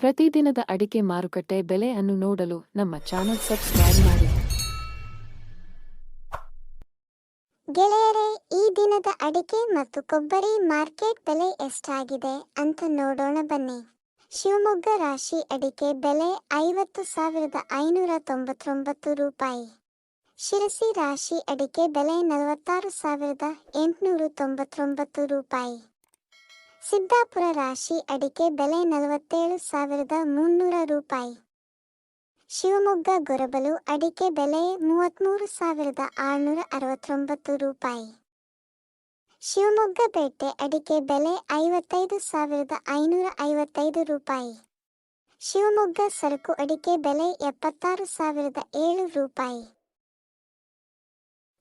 ಪ್ರತಿದಿನದ ಅಡಿಕೆ ಮಾರುಕಟ್ಟೆ ಬೆಲೆ ಅನ್ನು ನೋಡಲು ನಮ್ಮ ಚಾನೆಲ್ ಸಬ್ಸ್ಕ್ರೈಬ್ ಮಾಡಿ. ಗೆಳೆಯರೇ, ಈ ದಿನದ ಅಡಿಕೆ ಮತ್ತು ಕೊಬ್ಬರಿ ಮಾರ್ಕೆಟ್ ಬೆಲೆ ಎಷ್ಟಾಗಿದೆ ಅಂತ ನೋಡೋಣ ಬನ್ನಿ. ಶಿವಮೊಗ್ಗ ರಾಶಿ ಅಡಿಕೆ ಬೆಲೆ ಐವತ್ತು ಸಾವಿರದ ಐನೂರ ತೊಂಬತ್ತೊಂಬತ್ತು ರೂಪಾಯಿ. ಶಿರಸಿ ರಾಶಿ ಅಡಿಕೆ ಬೆಲೆ ನಲವತ್ತಾರು ಸಾವಿರದ ಎಂಟುನೂರು ತೊಂಬತ್ತೊಂಬತ್ತು ರೂಪಾಯಿ. ಸಿದ್ದಾಪುರ ರಾಶಿ ಅಡಿಕೆ ಬೆಲೆ ನಲವತ್ತೇಳು ಸಾವಿರದ ಮುನ್ನೂರ ರೂಪಾಯಿ. ಶಿವಮೊಗ್ಗ ಗೊರಬಲು ಅಡಿಕೆ ಬೆಲೆ ಮೂವತ್ತ್ಮೂರು ಸಾವಿರದ ಆರುನೂರ ಅರವತ್ತೊಂಬತ್ತು ರೂಪಾಯಿ. ಶಿವಮೊಗ್ಗ ಪೇಟೆ ಅಡಿಕೆ ಬೆಲೆ ಐವತ್ತೈದು ಸಾವಿರದ ಐನೂರ ಐವತ್ತೈದು ರೂಪಾಯಿ. ಶಿವಮೊಗ್ಗ ಸರಕು ಅಡಿಕೆ ಬೆಲೆ ಎಪ್ಪತ್ತಾರು ಸಾವಿರದ ಏಳು ರೂಪಾಯಿ.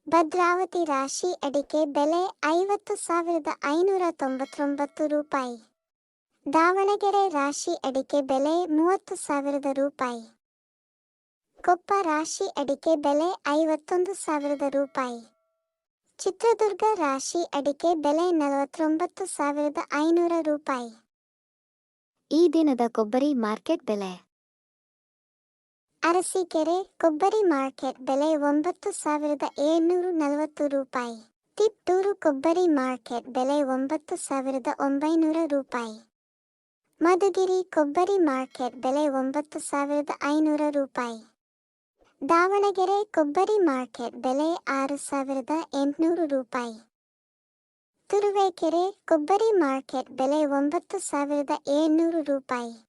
ಭದ್ರಾವತಿ ರಾಶಿ ಅಡಿಕೆ ಬೆಲೆ ಐವತ್ತು ಸಾವಿರದ ಐನೂರ ತೊಂಬತ್ತೊಂಬತ್ತು ರೂಪಾಯಿ. ದಾವಣಗೆರೆ ರಾಶಿ ಅಡಿಕೆ ಬೆಲೆ ಮೂವತ್ತು ಸಾವಿರದ ರೂಪಾಯಿ. ಕೊಪ್ಪ ರಾಶಿ ಅಡಿಕೆ ಬೆಲೆ ಐವತ್ತೊಂದು ಸಾವಿರದ ರೂಪಾಯಿ. ಚಿತ್ರದುರ್ಗ ರಾಶಿ ಅಡಿಕೆ ಬೆಲೆ ನಲವತ್ತೊಂಬತ್ತು ಸಾವಿರದ ಐನೂರ ರೂಪಾಯಿ. ಈ ದಿನದ ಕೊಬ್ಬರಿ ಮಾರ್ಕೆಟ್ ಬೆಲೆ ಅರಸೀಕೆರೆ ಕೊಬ್ಬರಿ ಮಾರ್ಕೆಟ್ ಬೆಲೆ ಒಂಬತ್ತು ಸಾವಿರದ ಏಳ್ನೂರು ನಲವತ್ತು ರೂಪಾಯಿ. ತಿಪ್ಟೂರು ಕೊಬ್ಬರಿ ಮಾರ್ಕೆಟ್ ಬೆಲೆ ಒಂಬತ್ತು ಸಾವಿರದ ಒಂಬೈನೂರ ರೂಪಾಯಿ. ಮಧುಗಿರಿ ಕೊಬ್ಬರಿ ಮಾರ್ಕೆಟ್ ಬೆಲೆ ಒಂಬತ್ತು ಸಾವಿರದ ಐನೂರ ರೂಪಾಯಿ. ದಾವಣಗೆರೆ ಕೊಬ್ಬರಿ ಮಾರ್ಕೆಟ್ ಬೆಲೆ ಆರು ಸಾವಿರದ ಎಂಟುನೂರು ರೂಪಾಯಿ. ತುರುವೇಕೆರೆ ಕೊಬ್ಬರಿ ಮಾರ್ಕೆಟ್ ಬೆಲೆ ಒಂಬತ್ತು ಸಾವಿರದ ಏಳ್ನೂರು ರೂಪಾಯಿ.